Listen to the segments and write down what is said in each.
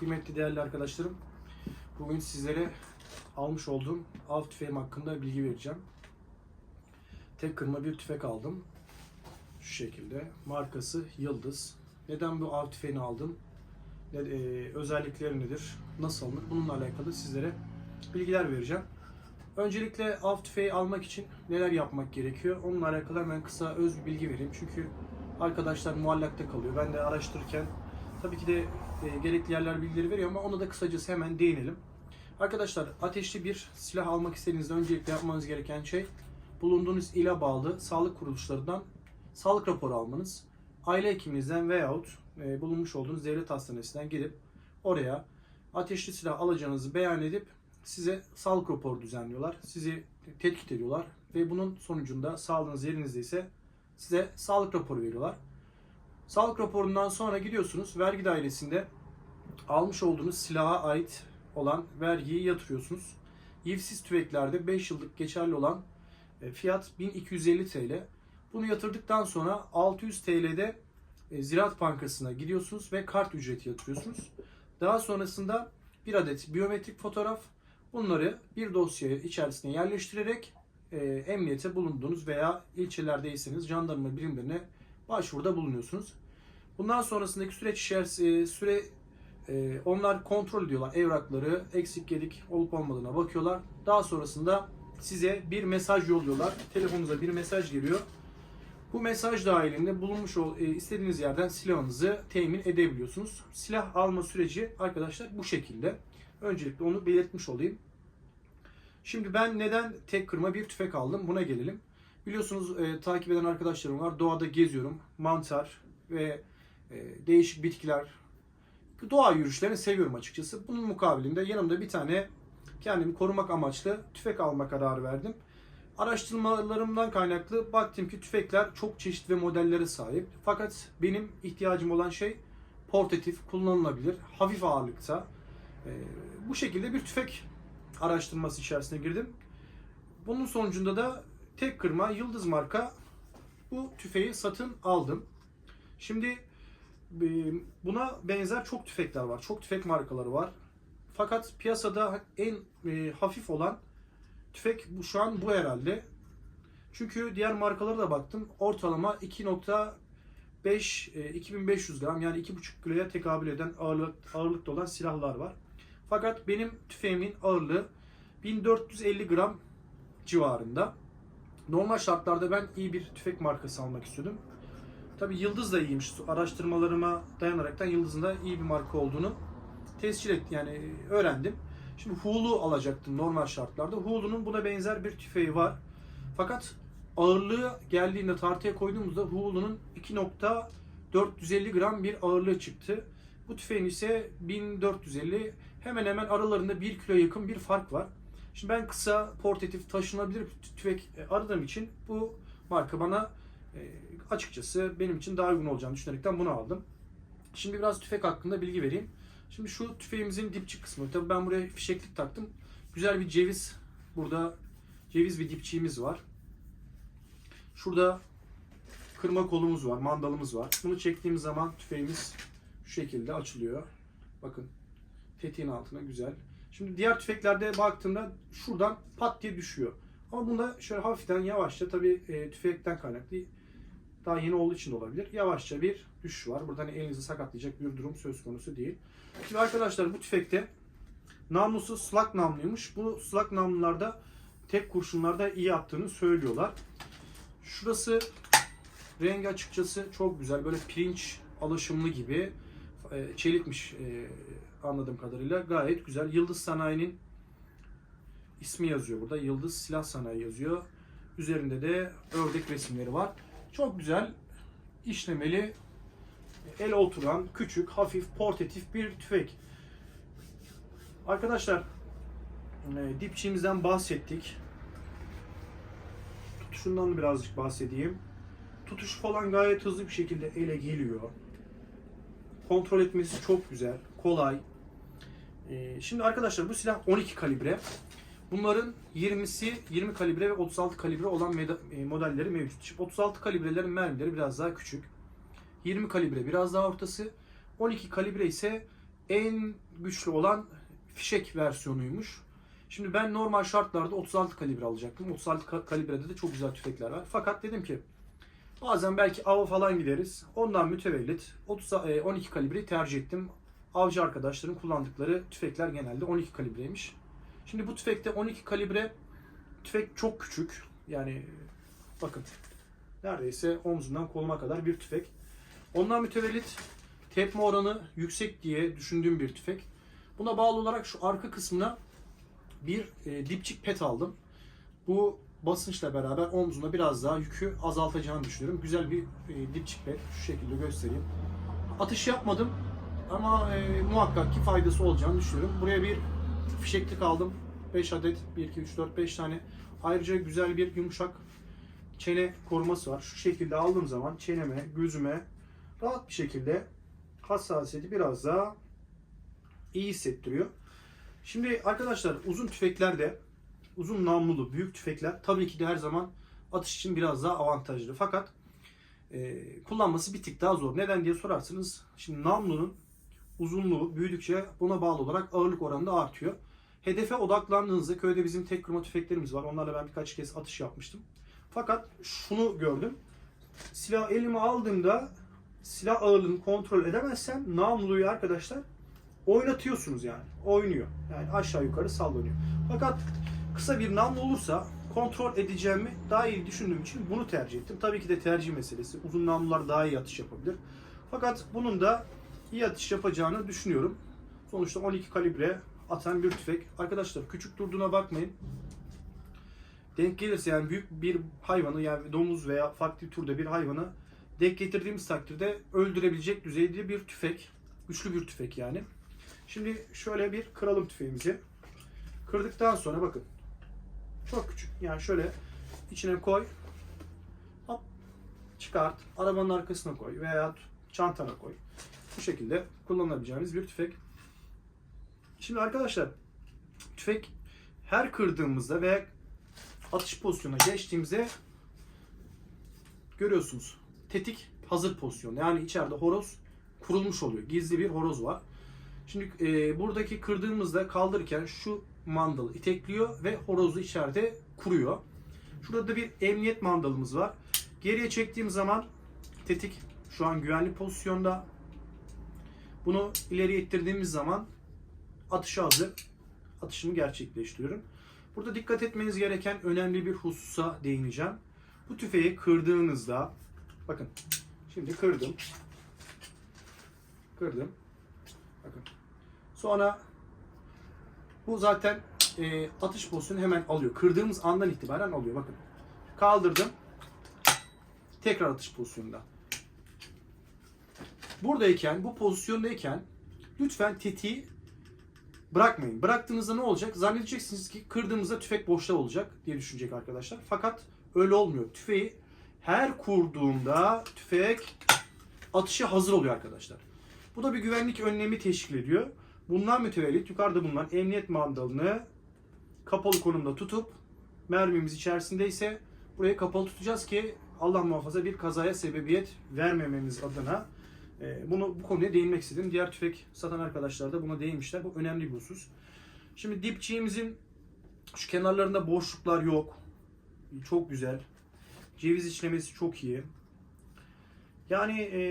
kıymetli değerli arkadaşlarım. Bugün sizlere almış olduğum av tüfeğim hakkında bilgi vereceğim. Tek kırma bir tüfek aldım. Şu şekilde. Markası Yıldız. Neden bu av tüfeğini aldım? Ne, e, özellikleri nedir? Nasıl alınır? Bununla alakalı sizlere bilgiler vereceğim. Öncelikle av tüfeği almak için neler yapmak gerekiyor? Onunla alakalı hemen kısa öz bir bilgi vereyim. Çünkü arkadaşlar muallakta kalıyor. Ben de araştırırken tabii ki de e, gerekli yerler bilgileri veriyor ama ona da kısacası hemen değinelim. Arkadaşlar ateşli bir silah almak istediğinizde öncelikle yapmanız gereken şey bulunduğunuz ile bağlı sağlık kuruluşlarından sağlık raporu almanız. Aile hekiminizden veyahut e, bulunmuş olduğunuz devlet hastanesinden gidip oraya ateşli silah alacağınızı beyan edip size sağlık raporu düzenliyorlar. Sizi tetkik ediyorlar ve bunun sonucunda sağlığınız yerinizde ise size sağlık raporu veriyorlar. Sağlık raporundan sonra gidiyorsunuz vergi dairesinde almış olduğunuz silaha ait olan vergiyi yatırıyorsunuz. Yivsiz tüfeklerde 5 yıllık geçerli olan e, fiyat 1250 TL. Bunu yatırdıktan sonra 600 TL'de e, Ziraat Bankası'na gidiyorsunuz ve kart ücreti yatırıyorsunuz. Daha sonrasında bir adet biyometrik fotoğraf bunları bir dosya içerisine yerleştirerek e, emniyete bulunduğunuz veya ilçelerdeyseniz jandarma birimlerine başvuruda bulunuyorsunuz. Bundan sonrasındaki süreç içerisinde süre e, onlar kontrol ediyorlar evrakları eksik gedik olup olmadığına bakıyorlar. Daha sonrasında size bir mesaj yolluyorlar. Telefonunuza bir mesaj geliyor. Bu mesaj dahilinde bulunmuş ol, e, istediğiniz yerden silahınızı temin edebiliyorsunuz. Silah alma süreci arkadaşlar bu şekilde. Öncelikle onu belirtmiş olayım. Şimdi ben neden tek kırma bir tüfek aldım buna gelelim. Biliyorsunuz e, takip eden arkadaşlarım var. Doğada geziyorum. Mantar ve e, değişik bitkiler, doğa yürüyüşlerini seviyorum açıkçası. Bunun mukabilinde yanımda bir tane kendimi korumak amaçlı tüfek alma kararı verdim. Araştırmalarımdan kaynaklı baktım ki tüfekler çok çeşit ve modellere sahip. Fakat benim ihtiyacım olan şey portatif, kullanılabilir, hafif ağırlıkta. Ee, bu şekilde bir tüfek araştırması içerisine girdim. Bunun sonucunda da tek kırma Yıldız marka bu tüfeği satın aldım. Şimdi e, buna benzer çok tüfekler var. Çok tüfek markaları var. Fakat piyasada en e, hafif olan tüfek bu şu an bu herhalde. Çünkü diğer markalara da baktım. Ortalama 2.5 e, 2500 gram yani 2.5 kiloya tekabül eden ağırlık, ağırlıkta olan silahlar var. Fakat benim tüfeğimin ağırlığı 1450 gram civarında. Normal şartlarda ben iyi bir tüfek markası almak istiyordum. Tabi Yıldız da iyiymiş. Araştırmalarıma dayanaraktan Yıldız'ın da iyi bir marka olduğunu tescil et yani öğrendim. Şimdi Hulu alacaktım normal şartlarda. Hulu'nun buna benzer bir tüfeği var. Fakat ağırlığı geldiğinde tartıya koyduğumuzda Hulu'nun 2.450 gram bir ağırlığı çıktı. Bu tüfeğin ise 1450 hemen hemen aralarında 1 kilo yakın bir fark var. Şimdi ben kısa, portatif, taşınabilir tüfek aradığım için bu marka bana e, açıkçası benim için daha uygun olacağını düşünerekten bunu aldım. Şimdi biraz tüfek hakkında bilgi vereyim. Şimdi şu tüfeğimizin dipçik kısmı. Tabii ben buraya fişeklik taktım. Güzel bir ceviz. Burada ceviz bir dipçiğimiz var. Şurada kırma kolumuz var, mandalımız var. Bunu çektiğimiz zaman tüfeğimiz şu şekilde açılıyor. Bakın tetiğin altına güzel. Şimdi diğer tüfeklerde baktığımda şuradan pat diye düşüyor. Ama bunda şöyle hafiften yavaşça tabii e, tüfekten kaynaklı daha yeni olduğu için de olabilir. Yavaşça bir düşüş var. Burada hani elinizi sakatlayacak bir durum söz konusu değil. Şimdi arkadaşlar bu tüfekte namlusu sulak namluymuş. Bu sulak namlularda tek kurşunlarda iyi attığını söylüyorlar. Şurası rengi açıkçası çok güzel. Böyle pirinç alaşımlı gibi e, çelikmiş e, anladığım kadarıyla. Gayet güzel. Yıldız Sanayi'nin ismi yazıyor burada. Yıldız Silah Sanayi yazıyor. Üzerinde de ördek resimleri var. Çok güzel işlemeli el oturan küçük hafif portatif bir tüfek. Arkadaşlar e, dipçiğimizden bahsettik. Tutuşundan birazcık bahsedeyim. Tutuş falan gayet hızlı bir şekilde ele geliyor. Kontrol etmesi çok güzel, kolay. E, şimdi arkadaşlar bu silah 12 kalibre. Bunların 20'si 20 kalibre ve 36 kalibre olan e, modelleri mevcut. Şimdi 36 kalibrelerin mermileri biraz daha küçük. 20 kalibre biraz daha ortası. 12 kalibre ise en güçlü olan fişek versiyonuymuş. Şimdi ben normal şartlarda 36 kalibre alacaktım. 36 ka- kalibrede de çok güzel tüfekler var. Fakat dedim ki bazen belki ava falan gideriz. Ondan mütevellit 30, e, 12 kalibreyi tercih ettim. Avcı arkadaşların kullandıkları tüfekler genelde 12 kalibreymiş. Şimdi bu tüfekte 12 kalibre tüfek çok küçük. Yani bakın neredeyse omzundan koluma kadar bir tüfek. Ondan mütevellit tepme oranı yüksek diye düşündüğüm bir tüfek. Buna bağlı olarak şu arka kısmına bir e, dipçik pet aldım. Bu basınçla beraber omzuna biraz daha yükü azaltacağını düşünüyorum. Güzel bir e, dipçik pet. Şu şekilde göstereyim. Atış yapmadım ama e, muhakkak ki faydası olacağını düşünüyorum. Buraya bir fişeklik aldım. 5 adet. 1, 2, 3, 4, 5 tane. Ayrıca güzel bir yumuşak çene koruması var. Şu şekilde aldığım zaman çeneme, gözüme rahat bir şekilde hassasiyeti biraz daha iyi hissettiriyor. Şimdi arkadaşlar uzun tüfeklerde uzun namlulu büyük tüfekler tabii ki de her zaman atış için biraz daha avantajlı. Fakat e, kullanması bir tık daha zor. Neden diye sorarsınız. Şimdi namlunun uzunluğu büyüdükçe buna bağlı olarak ağırlık oranı da artıyor. Hedefe odaklandığınızda köyde bizim tek kırma tüfeklerimiz var. Onlarla ben birkaç kez atış yapmıştım. Fakat şunu gördüm. Silah elime aldığımda silah ağırlığını kontrol edemezsem namluyu arkadaşlar oynatıyorsunuz yani. Oynuyor. Yani aşağı yukarı sallanıyor. Fakat kısa bir namlu olursa kontrol edeceğimi daha iyi düşündüğüm için bunu tercih ettim. Tabii ki de tercih meselesi. Uzun namlular daha iyi atış yapabilir. Fakat bunun da iyi atış yapacağını düşünüyorum. Sonuçta 12 kalibre atan bir tüfek. Arkadaşlar küçük durduğuna bakmayın. Denk gelirse yani büyük bir hayvanı yani domuz veya farklı türde bir hayvanı denk getirdiğimiz takdirde öldürebilecek düzeyde bir tüfek. Güçlü bir tüfek yani. Şimdi şöyle bir kıralım tüfeğimizi. Kırdıktan sonra bakın. Çok küçük. Yani şöyle içine koy. Hop çıkart. Arabanın arkasına koy veya çantana koy. Bu şekilde kullanabileceğimiz bir tüfek. Şimdi arkadaşlar tüfek her kırdığımızda veya atış pozisyonuna geçtiğimizde görüyorsunuz. Tetik hazır pozisyon. Yani içeride horoz kurulmuş oluyor. Gizli bir horoz var. Şimdi e, buradaki kırdığımızda kaldırırken şu mandalı itekliyor ve horozu içeride kuruyor. Şurada da bir emniyet mandalımız var. Geriye çektiğim zaman tetik şu an güvenli pozisyonda. Bunu ileriye ittirdiğimiz zaman atışa hazır. Atışımı gerçekleştiriyorum. Burada dikkat etmeniz gereken önemli bir hususa değineceğim. Bu tüfeği kırdığınızda bakın şimdi kırdım. Kırdım. Bakın. Sonra bu zaten e, atış pozisyonu hemen alıyor. Kırdığımız andan itibaren alıyor. Bakın. Kaldırdım. Tekrar atış pozisyonunda. Buradayken, bu pozisyondayken lütfen tetiği bırakmayın. Bıraktığınızda ne olacak? Zannedeceksiniz ki kırdığımızda tüfek boşta olacak diye düşünecek arkadaşlar. Fakat öyle olmuyor. Tüfeği her kurduğumda tüfek atışa hazır oluyor arkadaşlar. Bu da bir güvenlik önlemi teşkil ediyor. Bundan mütevellit yukarıda bulunan emniyet mandalını kapalı konumda tutup mermimiz içerisindeyse burayı kapalı tutacağız ki Allah muhafaza bir kazaya sebebiyet vermememiz adına bunu bu konuya değinmek istedim. Diğer tüfek satan arkadaşlar da buna değinmişler. Bu önemli bir husus. Şimdi dipçiğimizin şu kenarlarında boşluklar yok. Çok güzel. Ceviz içlemesi çok iyi. Yani e,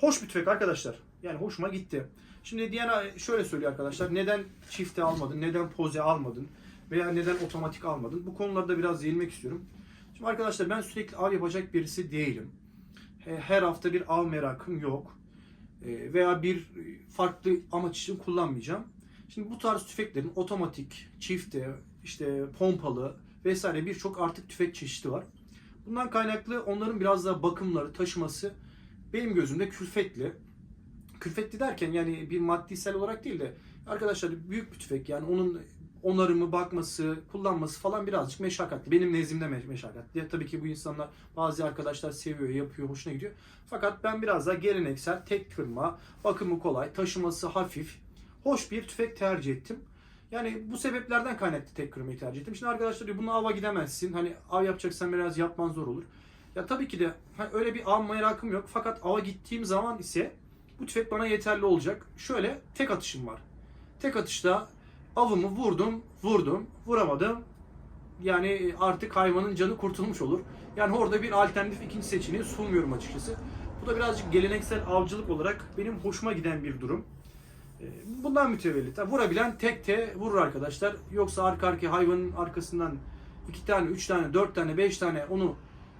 hoş bir tüfek arkadaşlar. Yani hoşuma gitti. Şimdi Diana şöyle söylüyor arkadaşlar. Neden çifte almadın? Neden poze almadın? Veya neden otomatik almadın? Bu konularda biraz değinmek istiyorum. Şimdi arkadaşlar ben sürekli av yapacak birisi değilim. E, Her hafta bir av merakım yok. E, Veya bir farklı amaç için kullanmayacağım. Şimdi bu tarz tüfeklerin otomatik, çifte, işte pompalı vesaire birçok artık tüfek çeşidi var. Bundan kaynaklı onların biraz daha bakımları, taşıması benim gözümde külfetli. Külfetli derken yani bir maddisel olarak değil de arkadaşlar büyük bir tüfek yani onun onarımı, bakması, kullanması falan birazcık meşakkatli. Benim nezdimde me- meşakkatli. Tabii ki bu insanlar bazı arkadaşlar seviyor, yapıyor, hoşuna gidiyor. Fakat ben biraz daha geleneksel, tek kırma, bakımı kolay, taşıması hafif, hoş bir tüfek tercih ettim. Yani bu sebeplerden kaynaklı tek kırmayı tercih ettim. Şimdi arkadaşlar diyor bunu ava gidemezsin. Hani av yapacaksan biraz yapman zor olur. Ya tabii ki de hani öyle bir av merakım yok. Fakat ava gittiğim zaman ise Bu tüfek bana yeterli olacak. Şöyle tek atışım var. Tek atışta avımı vurdum, vurdum, vuramadım. Yani artık hayvanın canı kurtulmuş olur. Yani orada bir alternatif ikinci seçeneği sunmuyorum açıkçası. Bu da birazcık geleneksel avcılık olarak benim hoşuma giden bir durum. Ee, Bundan mütevellit. Vurabilen tek te vurur arkadaşlar. Yoksa arka arkaya hayvanın arkasından iki tane, üç tane, dört tane, beş tane onu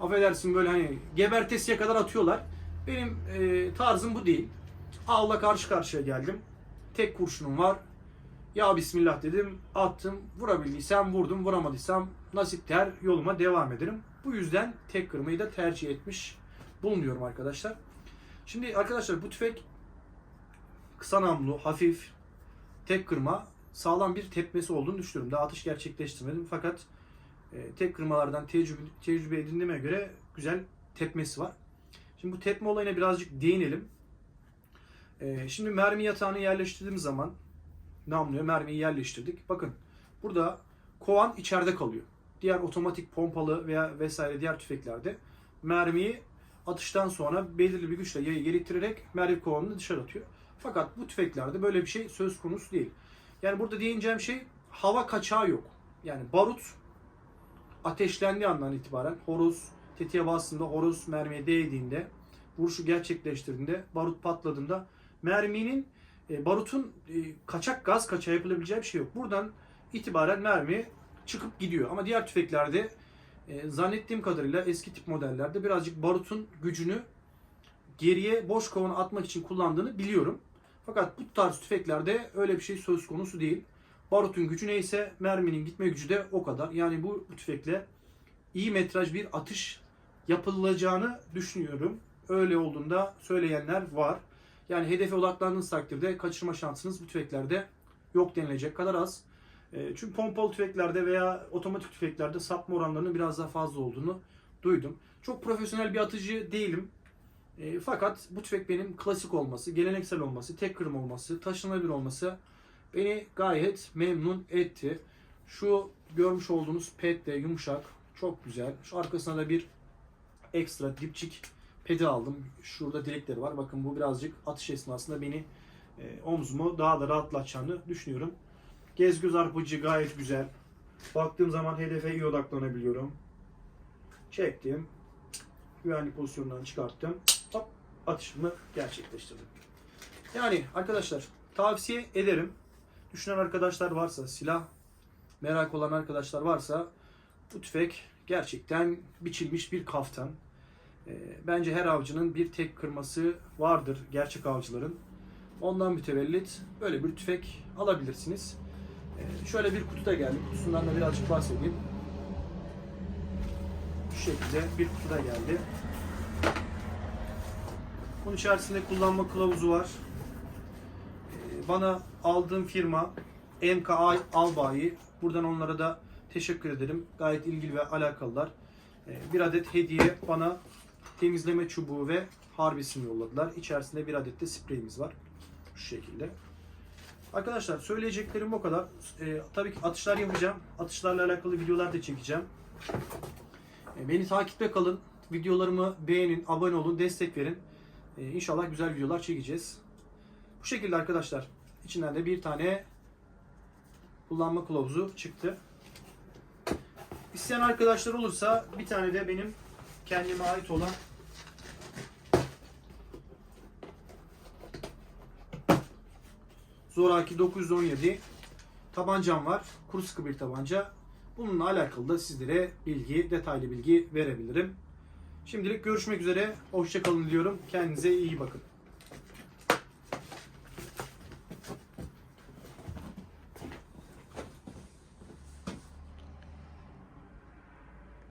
affedersin böyle hani gebertesiye kadar atıyorlar. Benim e, tarzım bu değil. Avla karşı karşıya geldim. Tek kurşunum var. Ya Bismillah dedim, attım. Vurabildiysem vurdum, vuramadıysam nasip der yoluma devam ederim. Bu yüzden tek kırmayı da tercih etmiş bulunuyorum arkadaşlar. Şimdi arkadaşlar bu tüfek kısa namlu, hafif, tek kırma, sağlam bir tepmesi olduğunu düşünüyorum. Daha atış gerçekleştirmedim fakat e, tek kırmalardan tecrübe, tecrübe edindiğime göre güzel tepmesi var. Şimdi bu tepme olayına birazcık değinelim. E, şimdi mermi yatağını yerleştirdiğimiz zaman namluya mermiyi yerleştirdik. Bakın burada kovan içeride kalıyor. Diğer otomatik pompalı veya vesaire diğer tüfeklerde mermiyi atıştan sonra belirli bir güçle yayı gerektirerek mermi kovanını dışarı atıyor. Fakat bu tüfeklerde böyle bir şey söz konusu değil. Yani burada diyeceğim şey hava kaçağı yok. Yani barut ateşlendiği andan itibaren horoz tetiğe bastığında horoz mermiye değdiğinde vuruşu gerçekleştirdiğinde barut patladığında merminin e, barutun e, kaçak gaz kaçağı yapılabileceği bir şey yok. Buradan itibaren mermi çıkıp gidiyor. Ama diğer tüfeklerde e, zannettiğim kadarıyla eski tip modellerde birazcık barutun gücünü geriye boş kovana atmak için kullandığını biliyorum. Fakat bu tarz tüfeklerde öyle bir şey söz konusu değil. Barutun gücü neyse merminin gitme gücü de o kadar. Yani bu, tüfekle iyi metraj bir atış yapılacağını düşünüyorum. Öyle olduğunda söyleyenler var. Yani hedefe odaklandığınız takdirde kaçırma şansınız bu tüfeklerde yok denilecek kadar az. E, Çünkü pompalı tüfeklerde veya otomatik tüfeklerde sapma oranlarının biraz daha fazla olduğunu duydum. Çok profesyonel bir atıcı değilim. E, fakat bu tüfek benim klasik olması, geleneksel olması, tek kırım olması, taşınabilir olması beni gayet memnun etti. Şu görmüş olduğunuz ped de yumuşak, çok güzel. Şu arkasına da bir ekstra dipçik pedi aldım. Şurada delikleri var. Bakın bu birazcık atış esnasında beni e, omzumu daha da rahatlatacağını düşünüyorum. Gez göz arpacı gayet güzel. Baktığım zaman hedefe iyi odaklanabiliyorum. Çektim. Güvenlik pozisyonundan çıkarttım. Hop atışımı gerçekleştirdim. Yani arkadaşlar tavsiye ederim. Düşünen arkadaşlar varsa, silah merak olan arkadaşlar varsa bu tüfek gerçekten biçilmiş bir kaftan. Ee, Bence her avcının bir tek kırması vardır gerçek avcıların. Ondan mütevellit böyle bir tüfek alabilirsiniz. Ee, Şöyle bir kutuda geldi. Kutusundan da birazcık bahsedeyim. Şu şekilde bir kutuda geldi. Bunun içerisinde kullanma kılavuzu var. Ee, Bana aldığım firma MK Albayi. Buradan onlara da teşekkür ederim. Gayet ilgili ve alakalılar. Bir adet hediye bana temizleme çubuğu ve harbisini yolladılar. İçerisinde bir adet de spreyimiz var. Şu şekilde. Arkadaşlar söyleyeceklerim bu kadar. Ee, tabii ki atışlar yapacağım. Atışlarla alakalı videolar da çekeceğim. Ee, beni takipte kalın. Videolarımı beğenin, abone olun, destek verin. Ee, inşallah güzel videolar çekeceğiz. Bu şekilde arkadaşlar. İçinden de bir tane kullanma kılavuzu çıktı. İsteyen arkadaşlar olursa bir tane de benim kendime ait olan Zoraki 917 tabancam var. Kuru sıkı bir tabanca. Bununla alakalı da sizlere bilgi, detaylı bilgi verebilirim. Şimdilik görüşmek üzere. Hoşçakalın diyorum. Kendinize iyi bakın.